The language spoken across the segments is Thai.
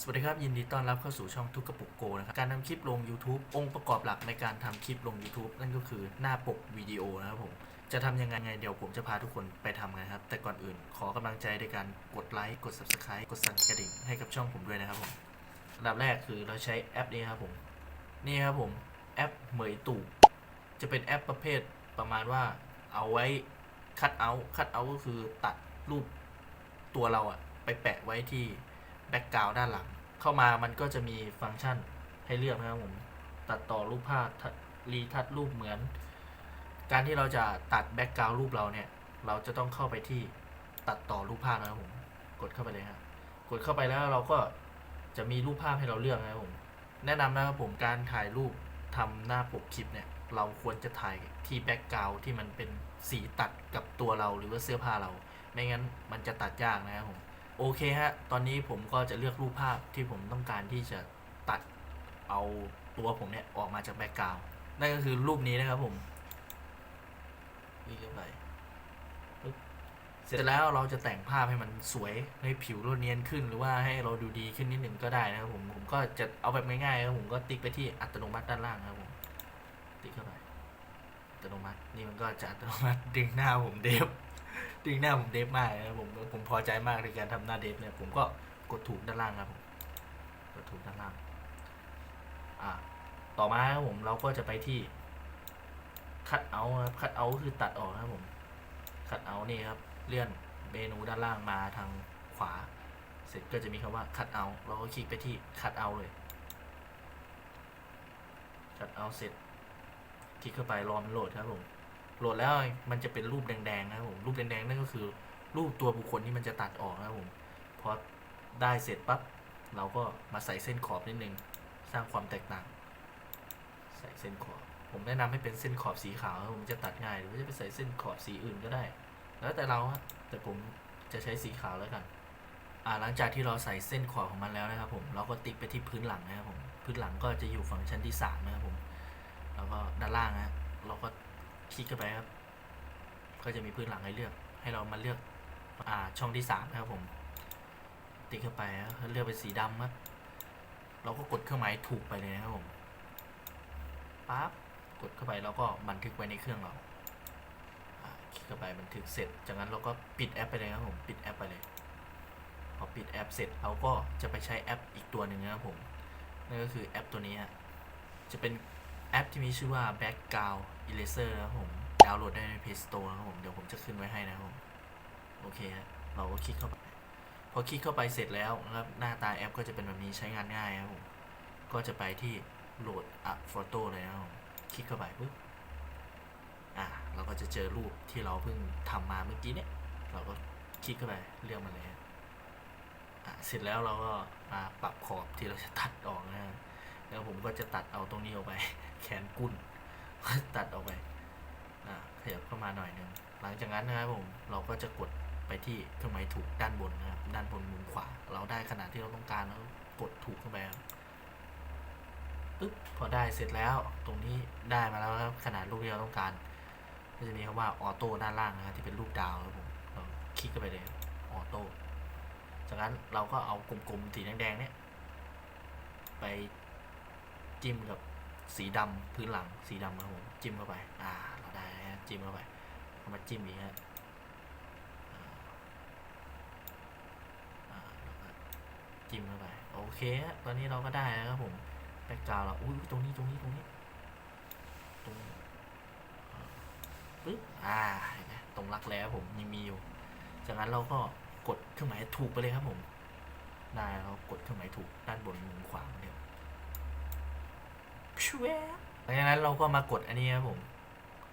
สวัสดีครับ ยินดีต้อนรับเข้าสู่ช่องทุกกระปุกโกนะครับการทำคลิปลง YouTube องค์ประกอบหลักในการทำคลิปลง YouTube นั่นก็คือหน้าปกวิดีโอนะครับผมจะทำยังไงไงเดี๋ยวผมจะพาทุกคนไปทำกันครับ แต่ก่อนอื่นขอกำลังใจในการกดไลค์กด Subscribe กดสั่นกระดิ่งให้กับช่องผมด้วยนะครับผมอันดับแรกคือเราใช้แอปนี้ครับผมนี่ครับผมแอปเหมยตู่จะเป็นแอปประเภทประมาณว่าเอาไว้คัดเอาคัดเอาก็คือตัดรูปตัวเราอะไปแปะไว้ที่ แบ็กกราวด้านหลัง เข้ามามันก็จะมีฟังก์ชันให้เลือกนะครับผม ตัดต่อรูปภาพรีทัชรูปเหมือน การที่เราจะตัดแบ็กกราวรูปเราเนี่ย เราจะต้องเข้าไปที่ตัดต่อรูปภาพนะครับผม กดเข้าไปเลยครับกดเข้าไปแล้วเราก็จะมีรูปภาพให้เราเลือกนะครับผม แนะนำนะครับผมการถ่ายรูปทำหน้าปกคลิปเนี่ย เราควรจะถ่ายที่แบ็กกราวที่มันเป็นสีตัดกับตัวเราหรือว่าเสื้อผ้าเรา ไม่งั้นมันจะตัดยากนะครับผม โอเคฮะ ตอนนี้ผมก็จะเลือกรูปภาพที่ผมต้องการที่จะตัดเอาตัวผมเนี่ย ออกมาจากแบ็กกราวด์นั่นก็คือรูปนี้นะครับผมวิ่งเข้าไปเสร็จแล้วเราจะแต่งภาพให้มันสวยให้ผิวเราเนียนขึ้น หรือว่าให้เราดูดีขึ้นนิดหนึ่งก็ได้นะครับผมผมก็จะเอาแบบง่ายๆครับผมก็ติ๊กไปที่อัตโนมัติด้านล่างครับผมติ๊กเข้าไปอัตโนมัตินี่มันก็จะอัตโนมัติดึงหน้าผมเดฟ ดึงหน้าผมเดฟมากนะผมผมพอใจมากในการทำหน้าเดฟเนี่ยผมก็กดถูกด้านล่างครับผมกดถูกด้านล่างอ่าต่อมาครับผมเราก็จะไปที่คัดเอาครับคัดเอาคือตัดออกนะครับผมคัดเอานี่ครับ เลื่อนเมนูด้านล่างมาทางขวา เสร็จก็จะมีคำว่าคัดเอาเราก็คลิกไปที่คัดเอาเลยคัดเอาเสร็จ คลิกเข้าไปรอมันโหลดครับผม โหลดแล้วมันจะเป็นรูปแดงๆนะครับผมรูปแดงๆนั่นก็คือ รูปตัวบุคคลที่มันจะตัดออกนะครับผมพอได้เสร็จปั๊บเราก็มาใส่เส้นขอบนิดนึงสร้างความแตกต่าง ใส่เส้นขอบ ผมแนะนำให้เป็นเส้นขอบสีขาวผมจะตัดง่ายหรือว่าจะไปใส่เส้นขอบสีอื่นก็ได้ แล้วแต่เราฮะแต่ผมจะใช้สีขาวแล้วกันอ่าหลังจากที่เราใส่เส้นขอบของมันแล้วนะครับผมเราก็ติ๊กไปที่พื้นหลังนะครับผมพื้นหลังก็จะอยู่ฟังชั้นที่สามนะครับผมแล้วก็ด้านล่างนะเราก็ คลิกเข้าไปครับ ก็จะมีพื้นหลังให้เลือก ให้เรามาเลือกอ่าช่องที่สามนะครับผม ติ๊กเข้าไปครับเลือกเป็นสีดำครับ เราก็กดเครื่องหมายถูกไปเลยนะครับผมปั๊บกดเข้าไปแล้วก็บันทึกไว้ในเครื่องเราคลิกเข้าไปบันทึกเสร็จ จากนั้นเราก็ปิดแอปไปเลยครับผมปิดแอปไปเลยพอปิดแอปเสร็จเราก็จะไปใช้แอปอีกตัวหนึ่งนะครับผมนั่นก็คือแอปตัวนี้จะเป็น แอปที่มีชื่อว่า Background Eraser นะครับผม ดาวน์โหลดได้ใน Play Store นะครับผม เดี๋ยวผมจะขึ้นไว้ให้นะครับผม โอเคฮะเราก็คลิกเข้าไป พอคลิกเข้าไปเสร็จแล้วนะครับหน้าตาแอปก็จะเป็นแบบนี้ใช้งานง่ายครับผม ก็จะไปที่โหลดอัพโฟโต้เลยนะครับผม คลิกเข้าไปปุ๊บ อ่าเราก็จะเจอรูปที่เราเพิ่งทำมาเมื่อกี้เนี่ย เราก็คลิกเข้าไปเลือกมาเลยอะเสร็จแล้วเราก็มาปรับขอบที่เราจะตัดออกนะฮะ แล้วผมก็จะตัดเอาตรงนี้ออกไป แขนกุนตัดออกไปอ่าขยับเข้ามาหน่อยหนึงหลังจากนั้นนะครับผมเราก็จะกดไปที่เครื่องหมายถูกด้านบนนะครับด้านบนมุมขวา เราได้ขนาดที่เราต้องการแล้วกดถูกเข้าไปครับปึ๊บพอได้เสร็จแล้วตรงนี้ได้มาแล้วครับขนาดรูปที่เราต้องการก็จะมีคำว่าออโต้ด้านล่างนะครับที่เป็นรูปดาวครับผมเราคลิกเข้าไปเลยออโต้จากนั้นเราก็เอากลมๆสีแดงๆเนี่ยไป จิ้มกับสีดำพื้นหลังสีดำครับผมจิ้มเข้าไป อ่า เราได้ฮะจิ้มเข้าไปเอามาจิ้มอีกฮะจิ้มเข้าไปโอเคฮะตอนนี้เราก็ได้ครับผมแบ็กกราวเราอุ้ยตรงนี้ตรงนี้ตรงนี้ตรงปึ๊บอ่าเห็นไหมตรงรักแร้วผมยังมีอยู่จากนั้นเราก็กดเครื่องหมายถูกไปเลยครับผมได้เรากดเครื่องหมายถูกด้านบนมุมขวาเดียว ชวหลังจากนั้นเราก็มากดอันนี้ครับผม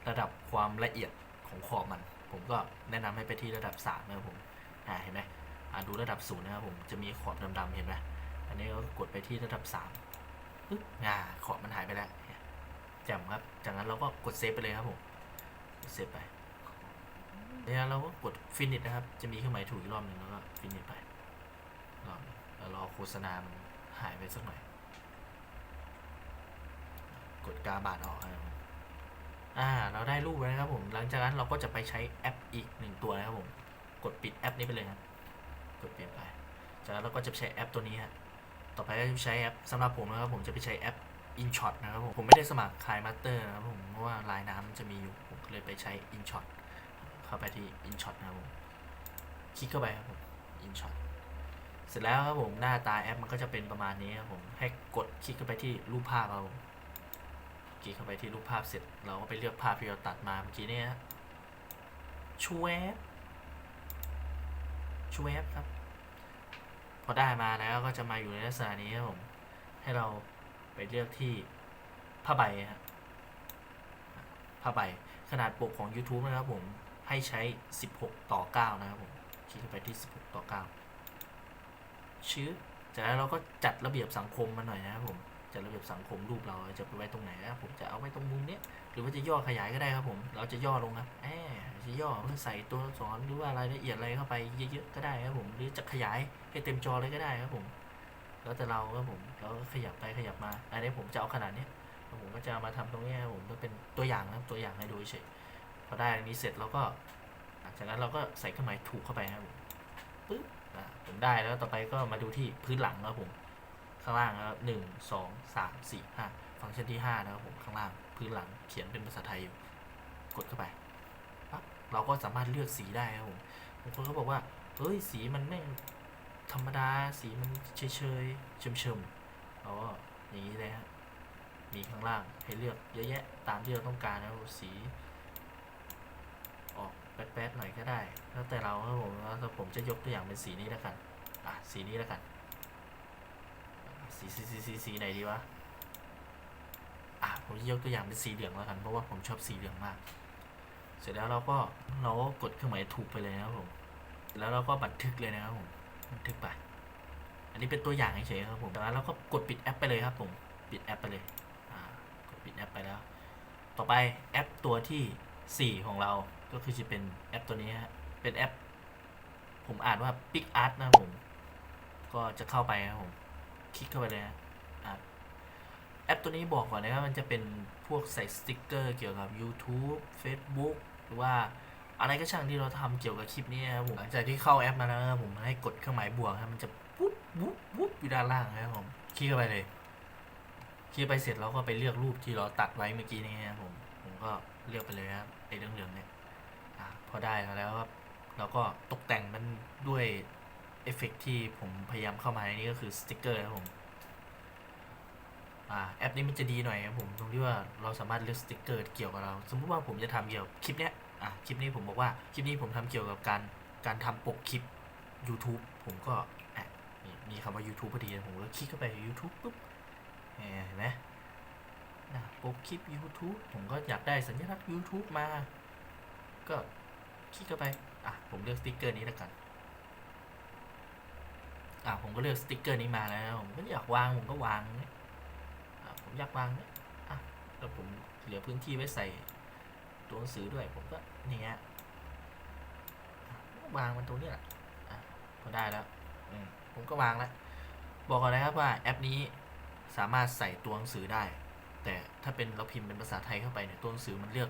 ระดับความละเอียดของขอบมัน ผมก็แนะนำให้ไปที่ระดับสามนะครับผมอ่าเห็นไหมอ่าดูระดับศูนย์นะครับผมจะมีขอบดำๆเห็นไหมอันนี้ก็กดไปที่ระดับสามปึ๊บอ่าขอบมันหายไปแล้วแจ่มครับ จากนั้นเราก็กดเซฟไปเลยครับผมกดเซฟไปเนี่ยเราก็กดฟินิชนะครับ จะมีเครื่องหมายถูกอีกรอบหนึ่งแล้วก็ฟินิชไปรอบแล้วรอโฆษณามันหายไปสักหน่อย กดกาบาดออกครับผมอ่า เราได้รูปแล้วนะครับผม หลังจากนั้นเราก็จะไปใช้แอปอีกหนึ่งตัวนะครับผม กดปิดแอปนี้ไปเลยครับ กดเปลี่ยนไป จากนั้นเราก็จะใช้แอปตัวนี้ฮะ ต่อไปก็จะใช้แอปสำหรับผมนะครับผมจะไปใช้แอป InShot นะครับผม ผมไม่ได้สมัครคายมาสเตอร์นะครับผม เพราะว่าลายน้ำมันจะมีอยู่ ผมเลยไปใช้ InShot เข้าไปที่ InShot นะครับผม คลิกเข้าไปครับผม InShot เสร็จแล้วครับผมหน้าตาแอปมันก็จะเป็นประมาณนี้ครับผม ให้กดคลิกเข้าไปที่รูปภาพเรา คลิกเข้าไปที่รูปภาพเสร็จ เราก็ไปเลือกภาพที่เราตัดมาเมื่อกี้เนี่ยช่วยช่วยครับ พอได้มาแล้วก็จะมาอยู่ในลักษณะนี้ครับผม ให้เราไปเลือกที่ผ้าใบครับผ้าใบขนาดปกของ YouTube นะครับผม ให้ใช้ 16 ต่อ 9 นะครับผม คลิกเข้าไปที่ 16 ต่อ 9 ชื่อจากนั้นเราก็จัดระเบียบสังคมมาหน่อยนะครับผม จัดระเบียบสังคมรูปเราจะไปไว้ตรงไหนนะครับผมจะเอาไว้ตรงมุมเนี้ยหรือว่าจะย่อขยายก็ได้ครับผม เราจะย่อลงครับแอบจะย่อเพื่อใส่ตัวอักษรหรือว่ารายละเอียดอะไรเข้าไปเยอะๆก็ได้ครับผมหรือจะขยายให้เต็มจอเลยก็ได้ครับผม แล้วแต่เราครับผมเราก็ขยับไปขยับมาอันนี้ผมจะเอาขนาดเนี้ยผมก็จะมาทำตรงนี้ครับผมเพื่อเป็นตัวอย่างนะตัวอย่างให้ดูเฉยพอได้อันนี้เสร็จเราก็หลังจากนั้นเราก็ใส่เครื่องหมายถูกเข้าไปนะครับผมปึ๊บผมได้แล้วต่อไปก็มาดูที่พื้นหลังนะครับผม ข้างล่างนะครับหนึ่งสองสามสี่ห้าฟังก์ชันที่ห้านะครับผมข้างล่างพื้นหลังเขียนเป็นภาษาไทยอยู่กดเข้าไปปั๊บเราก็สามารถเลือกสีได้ครับผมบางคนก็บอกว่าเฮ้ยสีมันไม่ธรรมดาสีมันเฉยเฉยๆเฉมเฉมๆเราก็อย่างนี้เลยฮะมีข้างล่างให้เลือกเยอะแยะตามที่เราต้องการนะครับสีออกแป๊ดๆหน่อยก็ได้ แล้วแต่เราครับผมแล้วผมจะยกตัวอย่างเป็นสีนี้แล้วกันอะสีนี้แล้วกัน สีสีสีสีสีไหนดีวะ อะผมจะยกตัวอย่างเป็นสีเหลืองแล้วกัน เพราะว่าผมชอบสีเหลืองมาก เสร็จแล้วเราก็เราก็กดเครื่องหมายถูกไปเลยนะครับผม แล้วเราก็บันทึกเลยนะครับผม บันทึกไป อันนี้เป็นตัวอย่างเฉยๆครับผมจากนั้นเราก็กดปิดแอปไปเลยครับผม ปิดแอปไปเลย อ่า กดปิดแอปไปแล้ว ต่อไปแอปตัวที่ 4 ของเรา ก็คือจะเป็นแอปตัวนี้ฮะ เป็นแอป ผมอ่านว่า Pic Art นะผม ก็จะเข้าไปครับผม คลิกเข้าไปเลยฮะอะแอปตัวนี้บอกก่อนนะครับ มันจะเป็นพวกใส่สติกเกอร์เกี่ยวกับ YouTube Facebook หรือว่าอะไรก็ช่างที่เราทำเกี่ยวกับคลิปนี้นะครับผมหลังจากที่เข้าแอปมาแล้วผมให้กดเครื่องหมายบวกครับมันจะปุ๊บปุ๊บปุ๊บอยู่ด้านล่างนะครับผมคลิกเข้าไปเลยคลิกไปเสร็จเราก็ไปเลือกรูปที่เราตัดไว้เมื่อกี้นี้นะครับผมผมก็เลือกไปเลยครับไอ้เรื่องเหลืองๆเนี่ยอะพอได้แล้วครับเราก็ตกแต่งมันด้วย เอฟเฟกต์ที่ผมพยายามเข้ามาในนี้ก็คือสติกเกอร์ครับผมอ่าแอปนี้มันจะดีหน่อยครับผมตรงที่ว่าเราสามารถเลือกสติกเกอร์เกี่ยวกับเรา สมมติว่าผมจะทำเกี่ยวกับคลิปเนี้ยอะคลิปนี้ผมบอกว่าคลิปนี้ผมทำเกี่ยวกับการการทำปกคลิป YouTube ผมก็อะมีมีคำว่า YouTube พอดีผมก็คลิกเข้าไป YouTube ปุ๊บเห็นไหมนะปกคลิป YouTube ผมก็อยากได้สัญลักษณ์ YouTube มา ก็คลิกเข้าไป อะ ผมเลือกสติกเกอร์นี้แล้วกัน อะผมก็เลือกสติกเกอร์นี้มาแล้ว ผมก็อยากวางผมก็วางเนี่ยอะผมอยากวางเนี่ยอะแล้วผมเหลือพื้นที่ไว้ใส่ตัวหนังสือด้วยผมก็นี่ฮะวางมันตรงนี้แหละอะพอได้แล้วอืมผมก็วางแล้วบอกก่อนนะครับว่าแอปนี้สามารถใส่ตัวหนังสือได้ แต่ถ้าเป็นเราพิมพ์เป็นภาษาไทยเข้าไปเนี่ยตัวหนังสือมันเลือก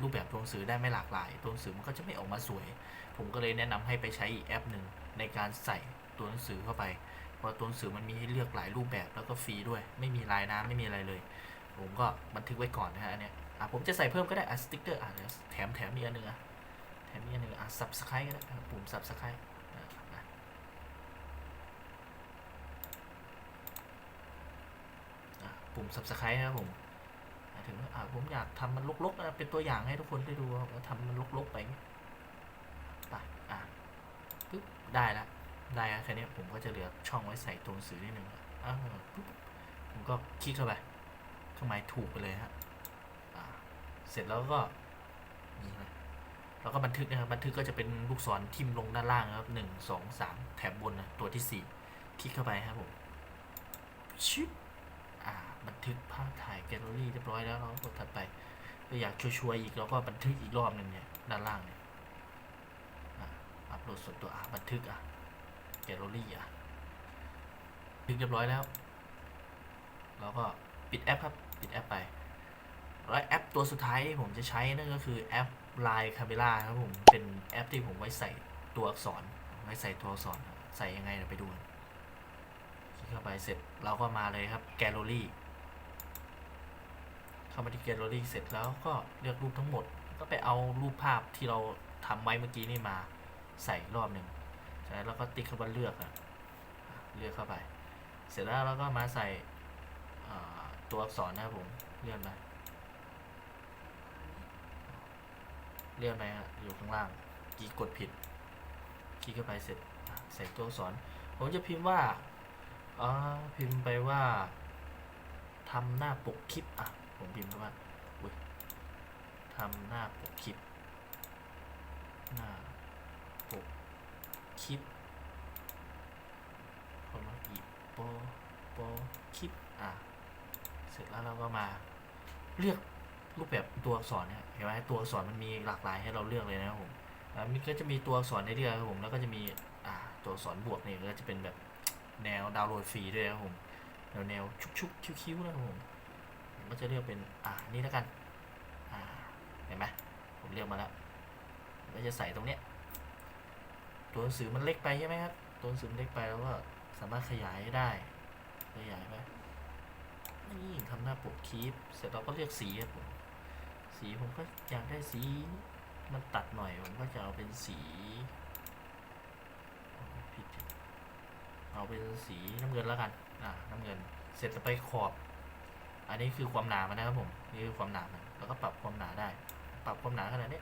รูปแบบตัวหนังสือได้ไม่หลากหลาย ตัวหนังสือมันก็จะไม่ออกมาสวย ผมก็เลยแนะนำให้ไปใช้อีกแอปหนึ่งในการใส่ ตัวหนังสือเข้าไป เพราะตัวหนังสือมันมีให้เลือกหลายรูปแบบแล้วก็ฟรีด้วย ไม่มีลายน้ำไม่มีอะไรเลย ผมก็บันทึกไว้ก่อนนะฮะอันเนี้ยอะผมจะใส่เพิ่มก็ได้อะสติ๊กเกอร์อะเดี๋ยวแถมแถมอีกอันหนึ่งอะแถมอีกอันหนึ่งอะ subscribe ก็ได้ปุ่ม subscribe อะอะอะปุ่ม subscribe นะครับผมถึงอะผมอยากทำมันลกๆนะเป็นตัวอย่างให้ทุกคนได้ดูว่าทำมันลกๆไปอย่างงี้ไปอะปึ๊บได้ละ ได้อะแค่นี้ผมก็จะเหลือช่องไว้ใส่ตัวหนังสือนิดนึงอะอะปึ๊บผมก็คลิกเข้าไปเครื่องหมายถูกไปเลยฮะเสร็จแล้วก็นี่นะแล้วก็บันทึกนะครับบันทึกก็จะเป็นลูกศรทิมลงด้านล่างนะครับหนึ่งสองสามแถบบนนะตัวที่สี่คลิกเข้าไปครับผมชิปอ่าบันทึกภาพถ่ายแกลเลอรี่เรียบร้อยแล้วเราก็กดถัดไปถ้าอยากชัวร์ๆอีกเราก็บันทึกอีกรอบหนึ่งเนี่ยด้านล่างเนี่ยอัปโหลดส่วนตัวอ่าบันทึกอะ แกลเลอรี่อะบันทึกเรียบร้อยแล้วเราก็ปิดแอปครับ ปิดแอปไป และแอปตัวสุดท้ายที่ผมจะใช้นั่นก็คือแอป Line Camera ครับผม เป็นแอปที่ผมไว้ใส่ตัวอักษร ไว้ใส่ตัวอักษร ใส่ยังไงเดี๋ยวไปดูคลิกเข้าไปไปเสร็จเราก็มาเลยครับแกลเลอรี่ เข้ามาที่แกลเลอรี่เสร็จแล้วก็เลือกรูปทั้งหมด ก็ไปเอารูปภาพที่เราทำไว้เมื่อกี้นี่มาใส่รอบหนึ่ง จากนั้นเราก็ติ๊กคำว่าเลือกอะเลือกเข้าไป เสร็จแล้วเราก็มาใส่ตัวอักษรนะครับผมเลื่อนมาเลื่อนไปฮะอยู่ข้างล่างกีกดผิดคลิกเข้าไปเสร็จใส่ตัวอักษร ผมจะพิมพ์ว่าอ่าพิมพ์ไปว่าทำหน้าปกคลิปอะผมพิมพ์ไปว่าอุ๊ยทำหน้าปกคลิปหน้า คลิปคำว่าอีโปโปคลิปอะเสร็จแล้วเราก็มาเลือกรูปแบบตัวอักษรเนี่ยเห็นไหมตัวอักษรมันมีหลากหลายให้เราเลือกเลยนะครับผมอ่ามันก็จะมีตัวอักษรในเรื่องครับผมแล้วก็จะมีอ่าตัวอักษรบวกเนี่ยก็จะเป็นแบบแนวดาวน์โหลดฟรีด้วยนะครับผมแนวแนวชุกๆคิ้วๆนะครับผมผมก็จะเลือกเป็นอ่านี่แล้วกันอ่าเห็นไหมผมเลือกมาแล้วก็จะใส่ตรงเนี้ย ตัวหนังสือมันเล็กไปใช่ไหมครับ ตัวหนังสือมันเล็กไปแล้วก็สามารถขยายได้ ขยายไปนี่ทำหน้าปกคลิปเสร็จเราก็เลือกสีครับผม สีผมก็อยากได้สีมันตัดหน่อยผมก็จะเอาเป็นสีผิดเอาเป็นสีน้ำเงินแล้วกัน อ่าน้ำเงิน เสร็จแล้วไปขอบ อันนี้คือความหนามันนะครับผม นี่คือความหนามันแล้วก็ปรับความหนาได้ ปรับความหนาขนาดนี้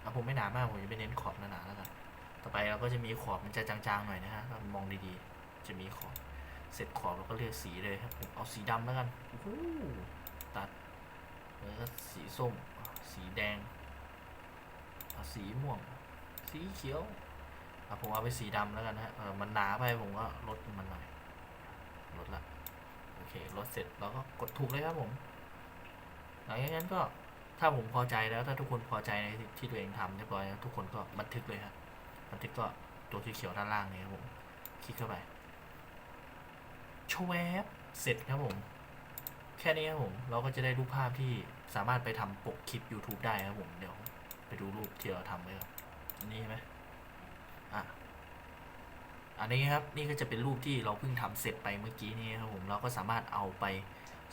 เอาผมไม่หนามากผมจะไปเน้นขอบหนาๆแล้วกัน ต่อไปเราก็จะมีขอบมันจะจางๆหน่อยนะฮะมองดีๆ จะมีขอบเสร็จขอบเราก็เลือกสีเลยครับผมเอาสีดำแล้วกันตัดแล้วก็สีส้ม สีแดงเอาสีม่วง สีเขียวอะผมเอาไปสีดำแล้วกันฮะเออมันหนาไปผมก็ลดมันหน่อยลดละโอเคลดเสร็จเราก็กดถูกเลยครับผมหลังจากนั้นก็ถ้าผมพอใจแล้วถ้าทุกคนพอใจในที่ตัวเองทำเรียบร้อยทุกคนก็บันทึกเลยครับ บันทึกก็ตัวที่เขียวด้านล่างนี่ครับผม คลิกเข้าไปชวบเสร็จครับผม แค่นี้ครับผม เราก็จะได้รูปภาพที่สามารถไปทำปกคลิป YouTube ได้ครับผม เดี๋ยวไปดูรูปที่เราทำไว้ครับนี่ไหมอะอันนี้ครับ นี่ก็จะเป็นรูปที่เราเพิ่งทำเสร็จไปเมื่อกี้นี้ครับผม เราก็สามารถเอาไป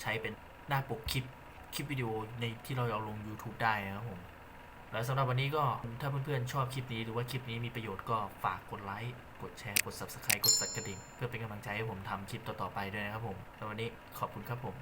ใช้เป็นหน้าปกคลิป คลิปวิดีโอในที่เราเอาลง YouTube ได้นะครับผม แล้วสำหรับวันนี้ก็ถ้าเพื่อนๆชอบคลิปนี้หรือว่าคลิปนี้มีประโยชน์ก็ฝากกดไลค์ กดแชร์ กด Subscribe กดสั่นกระดิ่ง เพื่อเป็นกำลังใจให้ผมทำคลิปต่อๆไปด้วยนะครับผมแล้ววันนี้ขอบคุณครับผม